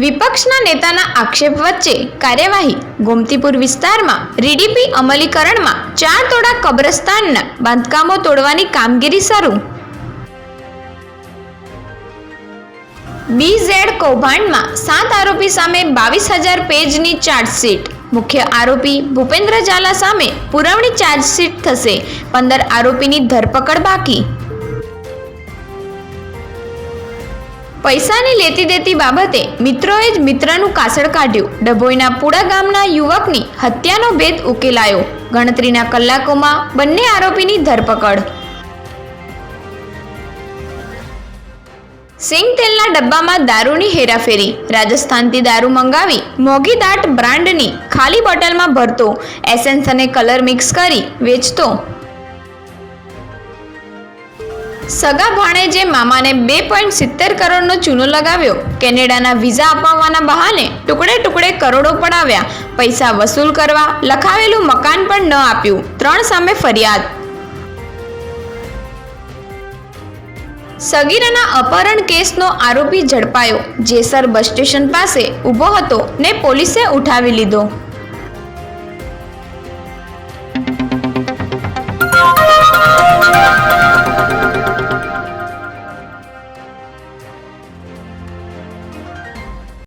વિપક્ષના નેતાના આક્ષેપ વચ્ચે કાર્યવાહી ગોમતીપુર વિસ્તારમાં રીડીપી અમલીકરણમાં ચાર તોડા કબ્રસ્તાનના બાંધકામો તોડવાની કામગીરી શરૂ. બીઝેડ કૌભાંડમાં સાત આરોપી સામે બાવીસ હજાર પેજની ચાર્જશીટ. મુખ્ય આરોપી ભૂપેન્દ્ર ઝાલા સામે પુરવણી ચાર્જશીટ થશે. પંદર આરોપીની ધરપકડ બાકી. પૈસાની લેતી દેતી બાબતે મિત્રોએ જ મિત્રનું કાસળ કાઢ્યું. ડભોઈના પુડા ગામના યુવકની હત્યાનો ભેદ ઉકેલાયો. ગણતરીના કલાકોમાં બંને આરોપીની ધરપકડ. સિંગ તેલના ડબ્બામાં દારૂની હેરાફેરી. રાજસ્થાનથી દારૂ મંગાવી મોંઘી દાટ બ્રાન્ડની ખાલી બોટલમાં ભરતો. એસેન્સ અને કલર મિક્સ કરી વેચતો. સગા ભાણેજે મામાને બે પોઈન્ટ સિત્તેર કરોડનો ચૂનો લગાવ્યો, કેનેડાના વિઝા અપાવવાના બહાને ટુકડે ટુકડે કરોડો પડાવ્યા. પૈસા વસૂલ કરવા લખાવેલું મકાન પણ ન આપ્યું. ત્રણ સામે ફરિયાદ. સગીરાના અપહરણ કેસનો આરોપી ઝડપાયો. જેસર બસ સ્ટેશન પાસે ઊભો હતો ને પોલીસે ઉઠાવી લીધો.